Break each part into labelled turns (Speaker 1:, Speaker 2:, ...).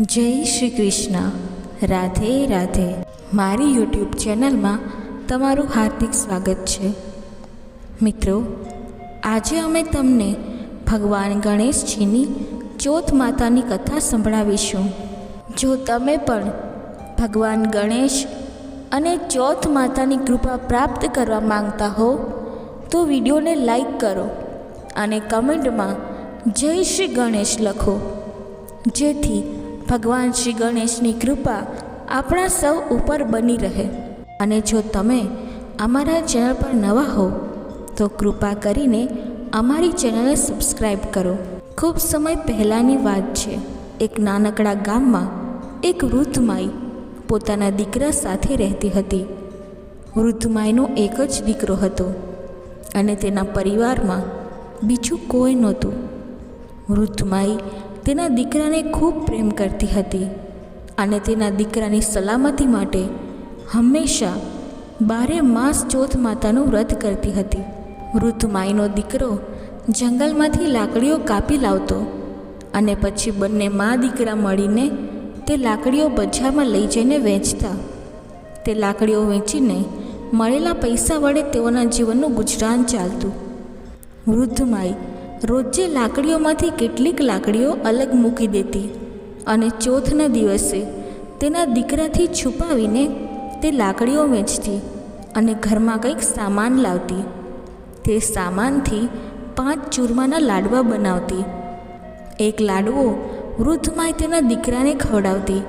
Speaker 1: જય શ્રી કૃષ્ણ. રાધે રાધે. મારી યુટ્યુબ ચેનલમાં તમારું હાર્દિક સ્વાગત છે. મિત્રો, આજે અમે તમને ભગવાન ગણેશજીની ચોથ માતાની કથા સંભળાવીશું. જો તમે પણ ભગવાન ગણેશ અને ચોથ માતાની કૃપા પ્રાપ્ત કરવા માંગતા હો, તો વિડીયોને લાઈક કરો અને કમેન્ટમાં જય શ્રી ગણેશ લખો. જેથી ભગવાન શ્રી ગણેશની કૃપા આપણા સૌ ઉપર બની રહે. અને જો તમે અમારા ચેનલ પર નવા હો, તો કૃપા કરીને અમારી ચેનલને સબસ્ક્રાઈબ કરો. ખૂબ સમય પહેલાંની વાત છે. એક નાનકડા ગામમાં એક વૃદ્ધ માઈ પોતાના દીકરા સાથે રહેતી હતી. વૃદ્ધ માઈનો એક જ દીકરો હતો અને તેના પરિવારમાં બીજું કોઈ નહોતું. વૃદ્ધ માઈ તેના દીકરાને ખૂબ પ્રેમ કરતી હતી અને તેના દીકરાની સલામતી માટે હંમેશા બારે માસ ચોથ માતાનું વ્રત કરતી હતી. વૃદ્ધ માઈનો દીકરો જંગલમાંથી લાકડીઓ કાપી લાવતો અને પછી બંને મા દીકરા મળીને તે લાકડીઓ બજારમાં લઈ જઈને વેચતા. તે લાકડીઓ વેચીને મળેલા પૈસા વડે તેઓના જીવનનું ગુજરાન ચાલતું. વૃદ્ધ માઈ રોજે લાકડીઓમાંથી કેટલીક લાકડીઓ અલગ મૂકી દેતી અને ચોથના દિવસે તેના દીકરાથી છુપાવીને તે લાકડીઓ વેચતી અને ઘરમાં કંઈક સામાન લાવતી. તે સામાનથી પાંચ ચૂરમાના લાડવા બનાવતી. એક લાડવો વૃદ્ધ માય તેના દીકરાને ખવડાવતી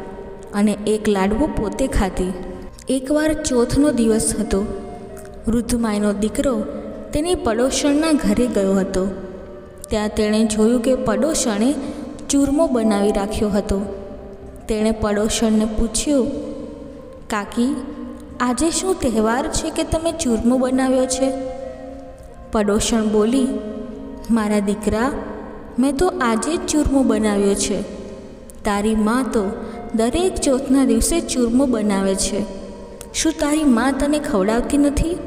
Speaker 1: અને એક લાડવો પોતે ખાતી. એકવાર ચોથનો દિવસ હતો. વૃદ્ધ માયનો દીકરો તેની પડોશણના ઘરે ગયો હતો. ત્યાં તેણે જોયું કે પડોશણે ચૂરમો બનાવી રાખ્યો હતો. તેણે પડોશણને પૂછ્યું, કાકી, આજે શું તહેવાર છે કે તમે ચૂરમો બનાવ્યો છે? પડોશણ બોલી, મારા દીકરા, મેં તો આજે જ ચૂરમો બનાવ્યો છે. તારી માં તો દરેક ચોથના દિવસે ચૂરમો બનાવે છે. શું તારી માં તને ખવડાવતી નથી?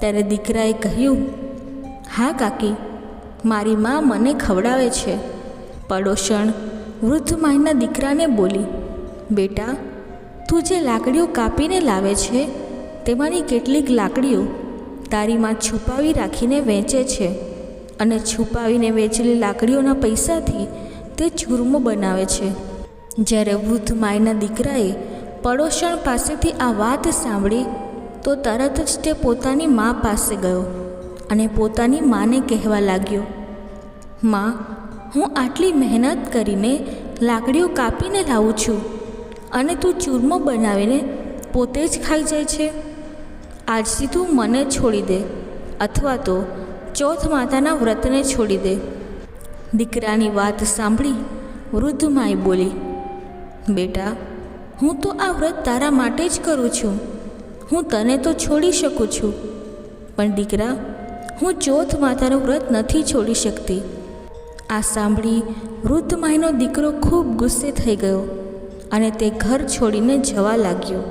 Speaker 1: ત્યારે દીકરાએ કહ્યું, હા કાકી મારી મા મને ખવડાવે છે. પડોશણ વૃદ્ધ માયના દીકરાને બોલી, બેટા, તું જે લાકડીઓ કાપીને લાવે છે, તેમાંની કેટલીક લાકડીઓ તારી માં છુપાવી રાખીને વેચે છે અને છુપાવીને વેચેલી લાકડીઓના પૈસાથી તે ચૂરમો બનાવે છે. જ્યારે વૃદ્ધ માયના દીકરાએ પડોશણ પાસેથી આ વાત સાંભળી, તો તરત જ તે પોતાની મા પાસે ગયો. અને પોતાની માને કહેવા લાગ્યો, માં, હું આટલી મહેનત કરીને લાકડીઓ કાપીને લાવું છું અને તું ચૂરમો બનાવીને પોતે જ ખાઈ જાય છે. આજથી તું મને છોડી દે અથવા તો ચોથ માતાના વ્રતને છોડી દે. દીકરાની વાત સાંભળી વૃદ્ધ માએ બોલી, બેટા, હું તો આ વ્રત તારા માટે જ કરું છું. હું તને તો છોડી શકું છું. પણ દીકરા હું ચોથ માતાનું વ્રત નથી છોડી શકતી. આ સાંભળી વૃદ્ધ માઈનો દીકરો ખૂબ ગુસ્સે થઈ ગયો અને તે ઘર છોડીને જવા લાગ્યો.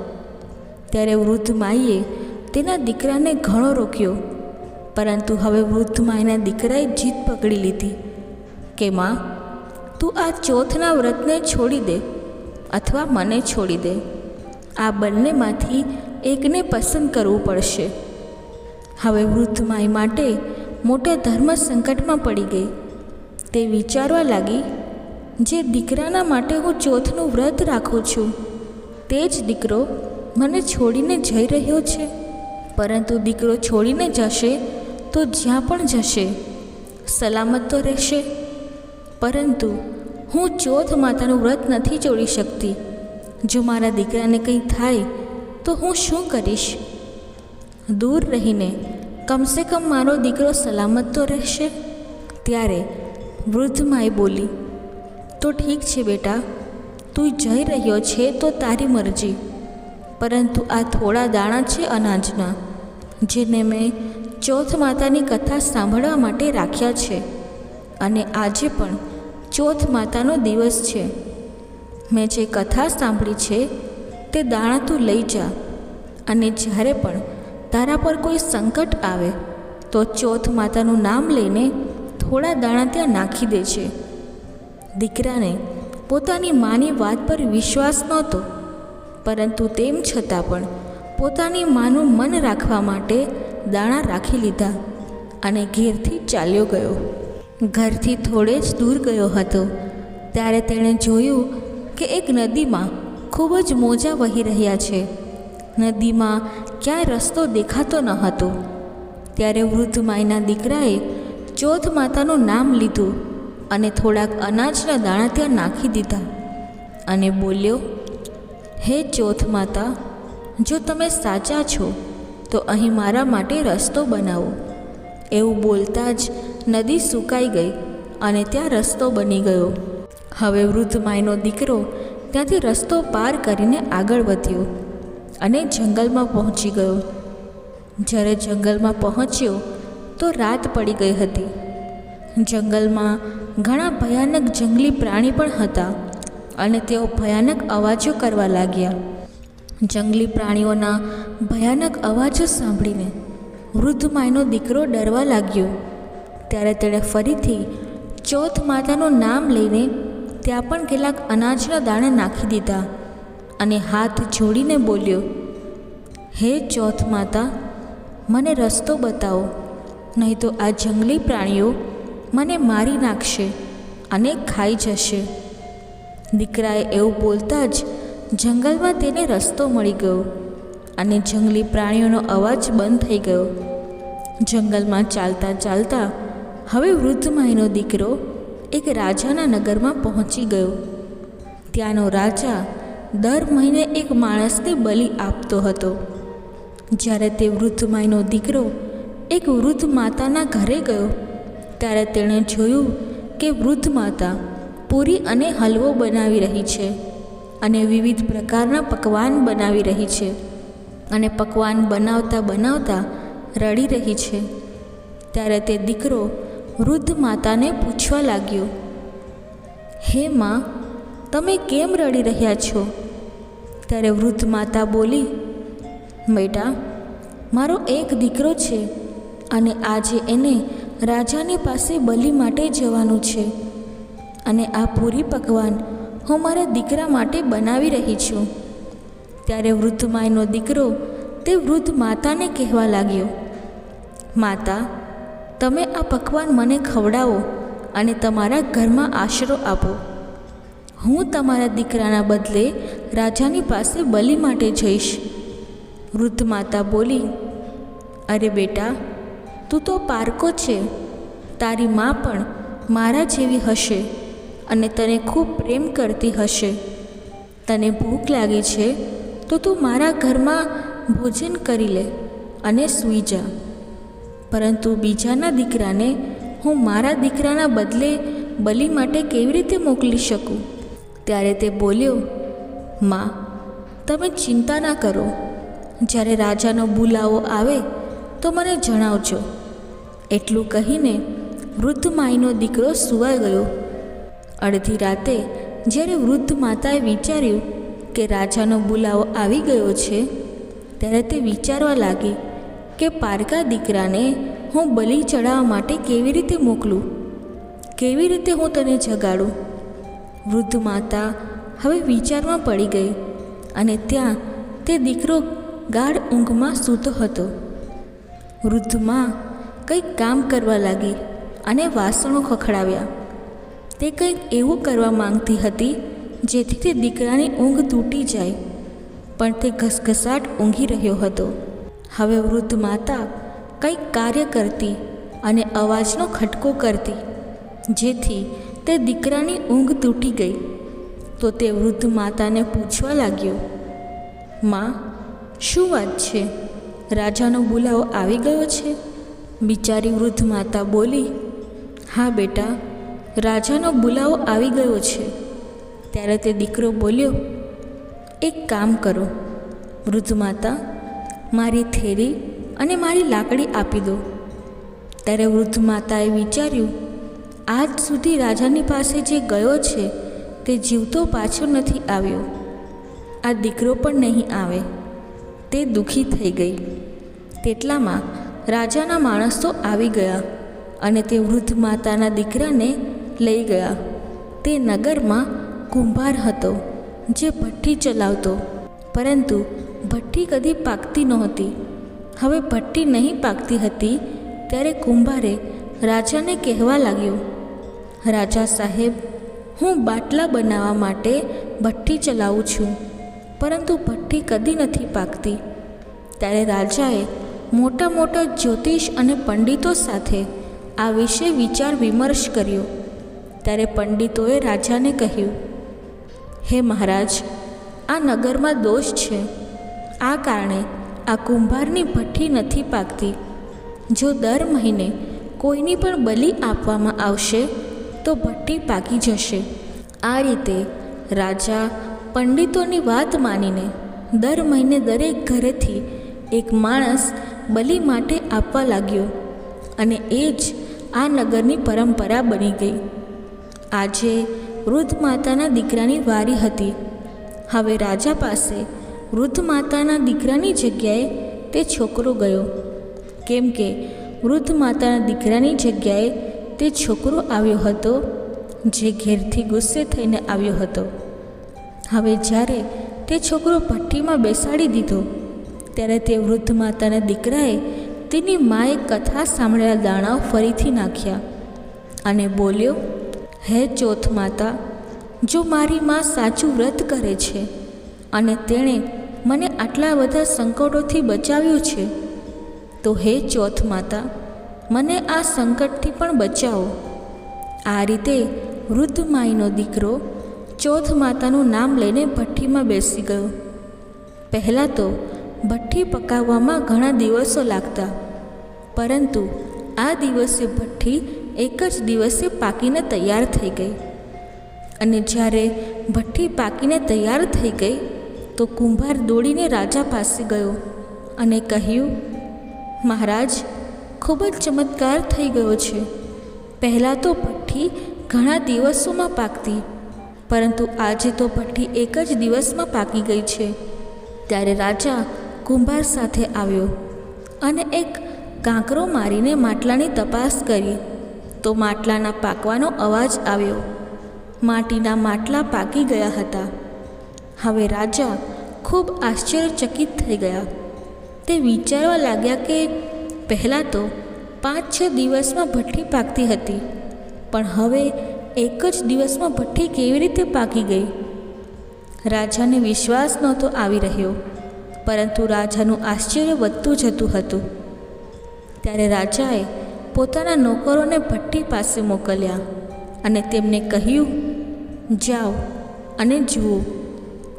Speaker 1: ત્યારે વૃદ્ધ માઈએ તેના દીકરાને ઘણો રોક્યો, પરંતુ હવે વૃદ્ધ માઈના દીકરાએ જીત પકડી લીધી કે, માં, તું આ ચોથના વ્રતને છોડી દે અથવા મને છોડી દે. આ બંનેમાંથી એકને પસંદ કરવું પડશે. હવે વૃદ્ધ માય માટે મોટા ધર્મ સંકટમાં પડી ગઈ. તે વિચારવા લાગી, જે દીકરાના માટે હું ચોથનું વ્રત રાખું છું, તે જ દીકરો મને છોડીને જઈ રહ્યો છે. પરંતુ દીકરો છોડીને જશે તો જ્યાં પણ જશે, સલામત તો રહેશે. પરંતુ હું ચોથ માતાનું વ્રત નથી છોડી શકતી. જો મારા દીકરાને કંઈ થાય, તો હું શું કરીશ? દૂર રહીને કમસે કમ મારો દીકરો સલામત તો રહેશે? ત્યારે વૃદ્ધ માએ બોલી, તો ઠીક છે બેટા, તું જઈ રહ્યો છે તો તારી મરજી. પરંતુ આ થોડા દાણા છે અનાજના, જેને મેં ચોથ માતાની કથા સાંભળવા માટે રાખ્યા છે અને આજે પણ ચોથ માતાનો દિવસ છે. મેં જે કથા સાંભળી છે તે દાણા તું લઈ જા અને જ્યારે પણ તારા પર કોઈ સંકટ આવે, તો ચોથ માતાનું નામ લઈને થોડા દાણા ત્યાં નાખી દે છે. દીકરાને પોતાની માની વાત પર વિશ્વાસ નહોતો, પરંતુ તેમ છતાં પણ પોતાની માનું મન રાખવા માટે દાણા રાખી લીધા અને ઘેરથી ચાલ્યો ગયો. ઘરથી થોડે જ દૂર ગયો હતો, ત્યારે તેણે જોયું કે એક નદીમાં ખૂબ જ મોજા વહી રહ્યા છે. નદીમાં ક્યાંય રસ્તો દેખાતો ન હતો. ત્યારે વૃદ્ધ માયના દીકરાએ ચોથ માતાનું નામ લીધું અને થોડાક અનાજના દાણા ત્યાં નાખી દીધા અને બોલ્યો, હે ચોથ માતા, જો તમે સાચા છો, તો અહીં મારા માટે રસ્તો બનાવો. એવું બોલતા જ નદી સુકાઈ ગઈ અને ત્યાં રસ્તો બની ગયો. હવે વૃદ્ધ માયનો દીકરો ત્યાંથી રસ્તો પાર કરીને આગળ વધ્યો. અને જંગલમાં પહોંચી ગયો. જ્યારે જંગલમાં પહોંચ્યો, તો રાત પડી ગઈ હતી. જંગલમાં ઘણા ભયાનક જંગલી પ્રાણી પણ હતા અને તેઓ ભયાનક અવાજો કરવા લાગ્યા. જંગલી પ્રાણીઓના ભયાનક અવાજો સાંભળીને વૃદ્ધ માયનો દીકરો ડરવા લાગ્યો. ત્યારે તેણે ફરીથી ચોથ માતાનું નામ લઈને ત્યાં પણ કેટલાક અનાજના દાણા નાખી દીધા. અને હાથ જોડીને બોલ્યો, હે ચોથ માતા, મને રસ્તો બતાવો, નહીં તો આ જંગલી પ્રાણીઓ મને મારી નાખશે અને ખાઈ જશે. દીકરાએ એવું બોલતા જ જંગલમાં તેને રસ્તો મળી ગયો અને જંગલી પ્રાણીઓનો અવાજ બંધ થઈ ગયો. જંગલમાં ચાલતા ચાલતા હવે વૃદ્ધ માયનો દીકરો એક રાજાના નગરમાં પહોંચી ગયો. ત્યાંનો રાજા દર મહિને એક માણસને બલિ આપતો હતો. જ્યારે તે વૃદ્ધ માયનો દીકરો એક વૃદ્ધ માતાના ઘરે ગયો, ત્યારે તેણે જોયું કે વૃદ્ધ માતા પૂરી અને હલવો બનાવી રહી છે અને વિવિધ પ્રકારના પકવાન બનાવી રહી છે અને પકવાન બનાવતા બનાવતા રડી રહી છે. ત્યારે તે દીકરો વૃદ્ધ માતાને પૂછવા લાગ્યો, હે માં, તમે કેમ રડી રહ્યા છો? ત્યારે વૃદ્ધ માતા બોલી, બેટા, મારો એક દીકરો છે અને આજે એને રાજાની પાસે બલિ માટે જવાનું છે અને આ પૂરી પકવાન હું મારા દીકરા માટે બનાવી રહી છું. ત્યારે વૃદ્ધ માયનો દીકરો તે વૃદ્ધ માતાને કહેવા લાગ્યો, માતા, તમે આ પકવાન મને ખવડાવો અને તમારા ઘરમાં આશરો આપો. હું તમારા દીકરાના બદલે રાજાની પાસે બલિ માટે જઈશ. વૃદ્ધ માતા બોલી, અરે બેટા, તું તો પારકો છે. તારી મા પણ મારા જેવી હશે અને તને ખૂબ પ્રેમ કરતી હશે. તને ભૂખ લાગી છે તો તું મારા ઘરમાં ભોજન કરી લે અને સૂઈ જા. પરંતુ બીજાના દીકરાને હું મારા દીકરાના બદલે બલિ માટે કેવી રીતે મોકલી શકું? ત્યારે તે બોલ્યો, માં, તમે ચિંતા ના કરો. જ્યારે રાજાનો બોલાવો આવે તો મને જણાવજો. એટલું કહીને વૃદ્ધ માઈનો દીકરો સુવાઈ ગયો. અડધી રાતે જ્યારે વૃદ્ધ માતાએ વિચાર્યું કે રાજાનો બોલાવો આવી ગયો છે, ત્યારે તે વિચારવા લાગી કે પારકા દીકરાને હું બલિ ચડાવવા માટે કેવી રીતે મોકલું? કેવી રીતે હું તને જગાડું? વૃદ્ધ માતા હવે વિચારમાં પડી ગઈ અને ત્યાં તે દીકરો ગાઢ ઊંઘમાં સૂતો હતો. વૃદ્ધમાં કંઈક કામ કરવા લાગી અને વાસણો ખખડાવ્યા. તે કંઈક એવું કરવા માંગતી હતી જેથી તે દીકરાની ઊંઘ તૂટી જાય, પણ તે ઘસઘસાટ ઊંઘી રહ્યો હતો. હવે વૃદ્ધ માતા કંઈક કાર્ય કરતી અને અવાજનો ખટકો કરતી, જેથી તે દીકરાની ઊંઘ તૂટી ગઈ. તો તે વૃદ્ધ માતાને પૂછવા લાગ્યો, માં, શું વાત છે? રાજાનો બોલાવો આવી ગયો છે? બિચારી વૃદ્ધ માતા બોલી, હા બેટા, રાજાનો બોલાવો આવી ગયો છે. ત્યારે તે દીકરો બોલ્યો, એક કામ કરો, વૃદ્ધ માતા, મારી થેલી અને મારી લાકડી આપી દો. ત્યારે વૃદ્ધ માતાએ વિચાર્યું આજ સુધી રાજાની પાસે જે ગયો છે, તે જીવતો પાછો નથી આવ્યો. આ દીકરો પણ નહીં આવે. તે દુઃખી થઈ ગઈ. તેટલામાં રાજાના માણસો આવી ગયા અને તે વૃદ્ધ માતાના દીકરાને લઈ ગયા. તે નગરમાં કુંભાર હતો, જે ભઠ્ઠી ચલાવતો. પરંતુ ભઠ્ઠી કદી પાકતી નહોતી. હવે ભઠ્ઠી નહીં પાકતી હતી, ત્યારે કુંભારે રાજાને કહેવા લાગ્યો રાજા સાહેબ, હું બાટલા બનાવવા માટે ભઠ્ઠી ચલાવું છું, પરંતુ ભઠ્ઠી કદી નથી પાકતી. ત્યારે રાજાએ મોટા મોટા જ્યોતિષ અને પંડિતો સાથે આ વિશે વિચાર વિમર્શ કર્યો. ત્યારે પંડિતોએ રાજાને કહ્યું, હે મહારાજ, આ નગરમાં દોષ છે. આ કારણે આ કુંભારની ભઠ્ઠી નથી પાકતી. જો દર મહિને કોઈની પણ બલિ આપવામાં આવશે તો ભઠ્ઠી પાકી જશે. આ રીતે રાજા પંડિતોની વાત માનીને દર મહિને દરેક ઘરેથી એક માણસ બલિ માટે આપવા લાગ્યો અને એ જ આ નગરની પરંપરા બની ગઈ. આજે વૃદ્ધ માતાના દીકરાની વારી હતી. હવે રાજા પાસે વૃદ્ધ માતાના દીકરાની જગ્યાએ તે છોકરો ગયો. કેમ કે વૃદ્ધ માતાના દીકરાની જગ્યાએ તે છોકરો આવ્યો હતો, જે ઘેરથી ગુસ્સે થઈને આવ્યો હતો. હવે જ્યારે તે છોકરો ભઠ્ઠીમાં બેસાડી દીધો, ત્યારે તે વૃદ્ધ માતાના દીકરાએ તેની માએ કથા સાંભળેલા દાણાઓ ફરીથી નાખ્યા અને બોલ્યો, હે ચોથ માતા, જો મારી મા સાચું વ્રત કરે છે અને તેણે મને આટલા બધા સંકટોથી બચાવ્યું છે, તો હે ચોથ માતા મને આ સંકટથી પણ બચાવો. આ રીતે વૃદ્ધ માઈનો દીકરો ચોથ માતાનું નામ લઈને ભઠ્ઠીમાં બેસી ગયો. પહેલાં તો ભઠ્ઠી પકાવવામાં ઘણા દિવસો લાગતા, પરંતુ આ દિવસે ભઠ્ઠી એક જ દિવસે પાકીને તૈયાર થઈ ગઈ. અને જ્યારે ભઠ્ઠી પાકીને તૈયાર થઈ ગઈ, તો કુંભાર દોડીને રાજા પાસે ગયો અને કહ્યું, મહારાજ ખૂબ જ ચમત્કાર થઈ ગયો છે. પહેલાં તો ભઠ્ઠી ઘણા દિવસોમાં પાકતી, પરંતુ આજે તો ભઠ્ઠી એક જ દિવસમાં પાકી ગઈ છે. ત્યારે રાજા કુંભાર સાથે આવ્યો અને એક કાંકરો મારીને માટલાની તપાસ કરી. તો માટલાના પાકવાનો અવાજ આવ્યો. માટીના માટલા પાકી ગયા હતા. હવે રાજા ખૂબ આશ્ચર્યચકિત થઈ ગયા. તે વિચારવા લાગ્યા કે પહેલાં તો પાંચ છ દિવસમાં ભઠ્ઠી પાકતી હતી, પણ હવે એક જ દિવસમાં ભઠ્ઠી કેવી રીતે પાકી ગઈ? રાજાને વિશ્વાસ નહોતો આવી રહ્યો, પરંતુ રાજાનું આશ્ચર્ય વધતું જતું હતું. ત્યારે રાજાએ પોતાના નોકરોને ભઠ્ઠી પાસે મોકલ્યા અને તેમને કહ્યું, જાઓ અને જુઓ.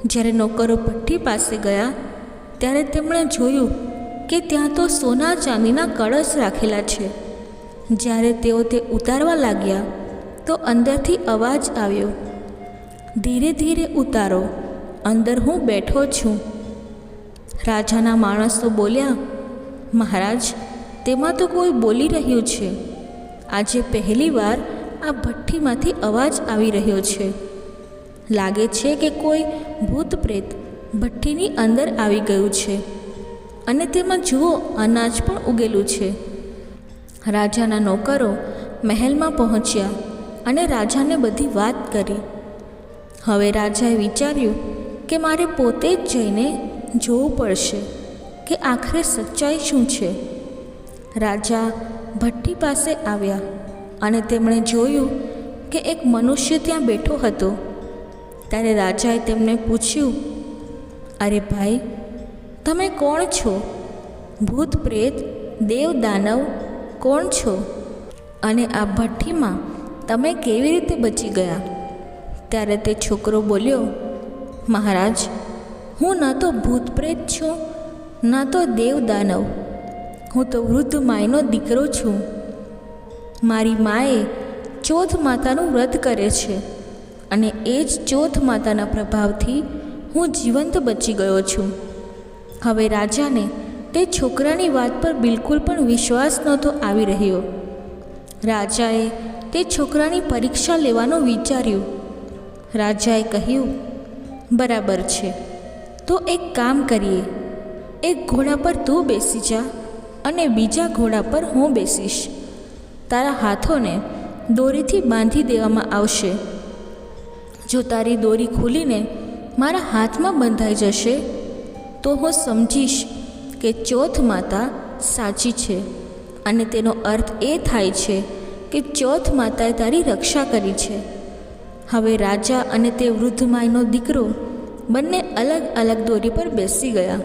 Speaker 1: જ્યારે નોકરો ભઠ્ઠી પાસે ગયા, ત્યારે તેમણે જોયું કે ત્યાં તો સોના ચાંદીના કળશ રાખેલા છે. જ્યારે તેઓ તે ઉતારવા લાગ્યા, તો અંદરથી અવાજ આવ્યો. ધીરે ધીરે ઉતારો, અંદર હું બેઠો છું. રાજાના માણસો બોલ્યા, મહારાજ, તેમાં તો કોઈ બોલી રહ્યું છે. આજે પહેલીવાર આ ભઠ્ઠીમાંથી અવાજ આવી રહ્યો છે. લાગે છે કે કોઈ ભૂત પ્રેત ભઠ્ઠીની અંદર આવી ગયું છે. અને તેમાં જુઓ, અનાજ પણ ઉગેલું છે. રાજાના નોકરો મહેલમાં પહોંચ્યા અને રાજાને બધી વાત કરી. હવે રાજાએ વિચાર્યું કે મારે પોતે જ જઈને જોવું પડશે કે આખરે સચ્ચાઈ શું છે. રાજા ભઠ્ઠી પાસે આવ્યા અને તેમણે જોયું કે એક મનુષ્ય ત્યાં બેઠો હતો. ત્યારે રાજાએ તેમને પૂછ્યું, અરે ભાઈ તમે કોણ છો? ભૂત પ્રેત, દેવ દાનવ, કોણ છો? અને આ ભઠ્ઠીમાં તમે કેવી રીતે બચી ગયા? ત્યારે તે છોકરો બોલ્યો, મહારાજ, હું ન તો ભૂત પ્રેત છું, ન તો દેવ દાનવ. હું તો વૃદ્ધ માયનો દીકરો છું. મારી માએ ચોથ માતાનું વ્રત કરે છે અને એ જ ચોથ માતાના પ્રભાવથી હું જીવંત બચી ગયો છું. હવે રાજાને તે છોકરાની વાત પર બિલકુલ પણ વિશ્વાસ નહોતો આવી રહ્યો. રાજાએ તે છોકરાની પરીક્ષા લેવાનું વિચાર્યું. રાજાએ કહ્યું, બરાબર છે. તો એક કામ કરીએ. એક ઘોડા પર તું બેસી જા અને બીજા ઘોડા પર હું બેસીશ. તારા હાથોને દોરીથી બાંધી દેવામાં આવશે. જો તારી દોરી ખુલીને મારા હાથમાં બંધાઈ જશે તો હું સમજીશ કે ચોથ માતા સાચી છે. અને તેનો અર્થ એ થાય છે કે ચોથ માતાએ તારી રક્ષા કરી છે. હવે રાજા અને તે વૃદ્ધ માયનો દીકરો બંને અલગ અલગ દોરી પર બેસી ગયા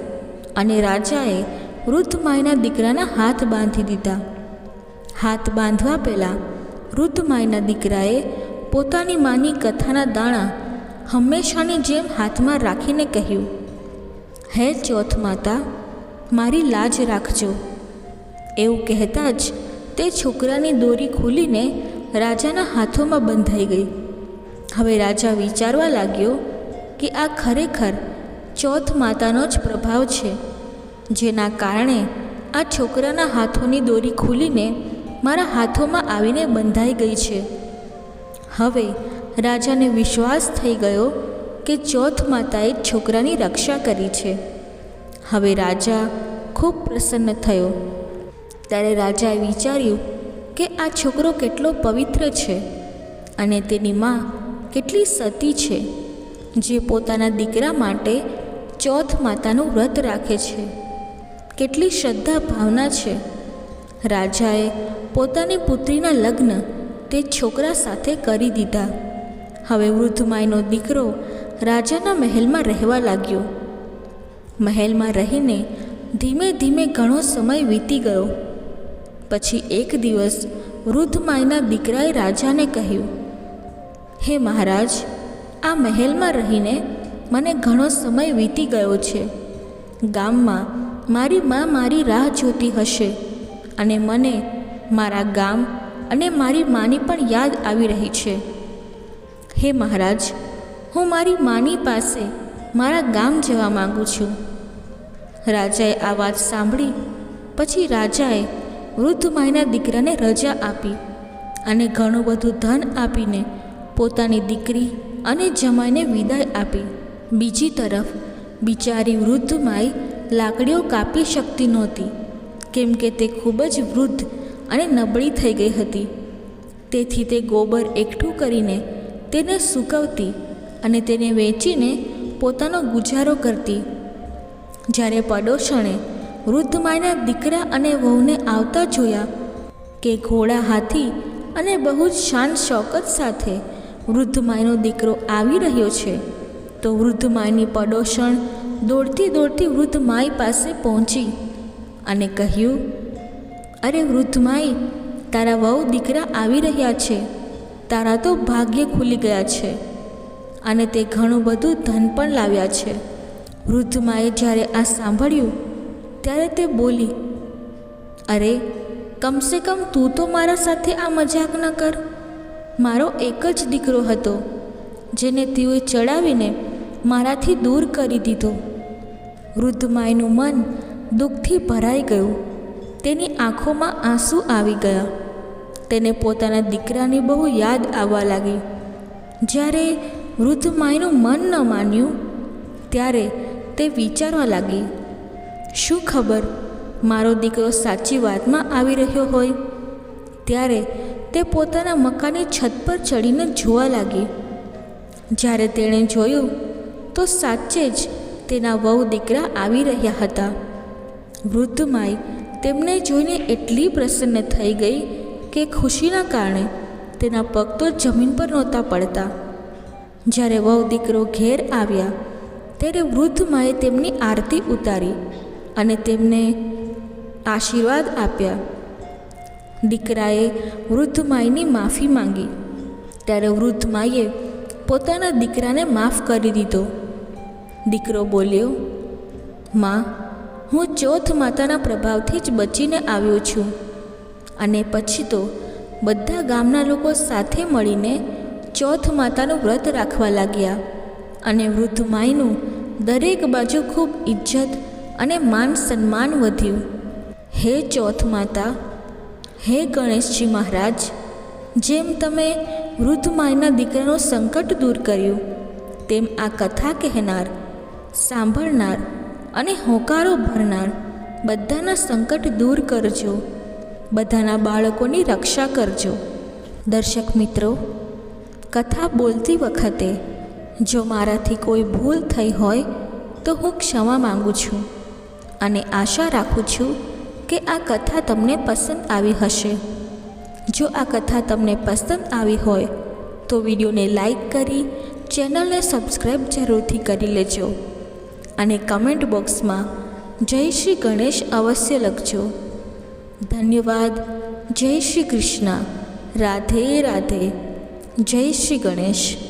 Speaker 1: અને રાજાએ વૃદ્ધ માયના દીકરાના હાથ બાંધી દીધા. હાથ બાંધવા પહેલાં વૃદ્ધ માયના દીકરાએ પોતાની માની કથાના દાણા હંમેશાની જેમ હાથમાં રાખીને કહ્યું હે ચોથ માતા, મારી લાજ રાખજો. એવું કહેતા જ તે છોકરાની દોરી ખુલીને રાજાના હાથોમાં બંધાઈ ગઈ. હવે રાજા વિચારવા લાગ્યો કે આ ખરેખર ચોથ માતાનો જ પ્રભાવ છે. જેના કારણે આ છોકરાના હાથોની દોરી ખુલીને મારા હાથોમાં આવીને બંધાઈ ગઈ છે. હવે રાજાને વિશ્વાસ થઈ ગયો કે ચોથ માતાએ છોકરાની રક્ષા કરી છે. હવે રાજા ખૂબ પ્રસન્ન થયો. ત્યારે રાજાએ વિચાર્યું કે આ છોકરો કેટલો પવિત્ર છે અને તેની માં કેટલી સતી છે, જે પોતાના દીકરા માટે ચોથ માતાનું વ્રત રાખે છે. કેટલી શ્રદ્ધા ભાવના છે. રાજાએ પોતાની પુત્રીના લગ્ન તે છોકરા સાથે કરી દીધા. હવે વૃદ્ધ માયનો દીકરો રાજાના મહેલમાં રહેવા લાગ્યો. મહેલમાં રહીને ધીમે ધીમે ઘણો સમય વીતી ગયો. પછી એક દિવસ વૃદ્ધ માયના દીકરાએ રાજાને કહ્યું, હે મહારાજ, આ મહેલમાં રહીને મને ઘણો સમય વીતી ગયો છે. ગામમાં મારી મા મારી રાહ જોતી હશે અને મને મારા ગામ અને મારી માની પણ યાદ આવી રહી છે. હે મહારાજ હું મારી માની પાસે મારા ગામ જવા માગું છું. રાજાએ આ વાત સાંભળી, પછી રાજાએ વૃદ્ધ માયના દીકરાને રજા આપી અને ઘણું બધું ધન આપીને પોતાની દીકરી અને જમાઈને વિદાય આપી. બીજી તરફ, બિચારી વૃદ્ધ માય લાકડીઓ કાપી શકતી નહોતી, કેમ કે તે ખૂબ જ વૃદ્ધ અને નબળી થઈ ગઈ હતી. તેથી તે ગોબર એકઠું કરીને તેને સૂકવતી અને તેને વેચીને પોતાનો ગુજારો કરતી. જ્યારે પડોશણે વૃદ્ધ માયના દીકરા અને વહુને આવતા જોયા કે ઘોડા હાથી અને બહુ જ શાન શોકત સાથે વૃદ્ધ માયનો દીકરો આવી રહ્યો છે, તો વૃદ્ધ માયની પડોશણ દોડતી દોડતી વૃદ્ધ માય પાસે પહોંચી અને કહ્યું, અરે વૃદ્ધ માય તારા વહુ દીકરા આવી રહ્યા છે. તારા તો ભાગ્ય ખુલી ગયા છે. અને તે ઘણું બધું ધન પણ લાવ્યા છે. વૃદ્ધ માએ જ્યારે આ સાંભળ્યું, ત્યારે તે બોલી, અરે, કમસે કમ તું તો મારા સાથે આ મજાક ન કર. મારો એક જ દીકરો હતો, જેને તેઓએ ચડાવીને મારાથી દૂર કરી દીધો. વૃદ્ધ માયનું મન દુઃખથી ભરાઈ ગયું. તેની આંખોમાં આંસુ આવી ગયા. તેને પોતાના દીકરાની બહુ યાદ આવવા લાગી. જ્યારે વૃદ્ધ માયનું મન ન માન્યું, ત્યારે તે વિચારવા લાગી, શું ખબર? મારો દીકરો સાચી વાતમાં આવી રહ્યો હોય. ત્યારે તે પોતાના મકાનની છત પર ચડીને જોવા લાગી. જ્યારે તેણે જોયું, તો સાચે જ તેના વહુ દીકરા આવી રહ્યા હતા. વૃદ્ધ માય તેમને જોઈને એટલી પ્રસન્ન થઈ ગઈ કે ખુશીના કારણે તેના પગ તો જમીન પર નહોતા પડતા. જ્યારે વહુ દીકરો ઘેર આવ્યા, ત્યારે વૃદ્ધ માએ તેમની આરતી ઉતારી અને તેમને આશીર્વાદ આપ્યા. દીકરાએ વૃદ્ધ માયની માફી માંગી. ત્યારે વૃદ્ધ માએ પોતાના દીકરાને માફ કરી દીધો. દીકરો બોલ્યો, માં, હું ચોથ માતાના પ્રભાવથી જ બચીને આવ્યો છું. અને પછી તો બધા ગામના લોકો સાથે મળીને ચોથ માતાનું વ્રત રાખવા લાગ્યા અને વૃદ્ધ માયનું દરેક બાજુ ખૂબ ઇજ્જત અને માન સન્માન વધ્યું. હે ચોથ માતા, હે ગણેશજી મહારાજ, જેમ તમે વૃદ્ધ માયના દીકરાનું સંકટ દૂર કર્યું, તેમ આ કથા કહેનાર, સાંભળનાર અને હોંકારો ભરનાર બધાના સંકટ દૂર કરજો. બધાના બાળકોની રક્ષા કરજો. દર્શક મિત્રો કથા બોલતી વખતે જો મારાથી કોઈ ભૂલ થઈ હોય તો હું ક્ષમા માંગુ છું અને આશા રાખું છું કે આ કથા તમને પસંદ આવી હશે. જો આ કથા તમને પસંદ આવી હોય તો વિડીયોને લાઈક કરી, ચેનલને સબસ્ક્રાઈબ જરૂરથી કરી લેજો અને કમેન્ટ બોક્સમાં જય શ્રી ગણેશ અવશ્ય લખજો. ધન્યવાદ. જય શ્રી કૃષ્ણ. રાધે રાધે. જય શ્રી ગણેશ.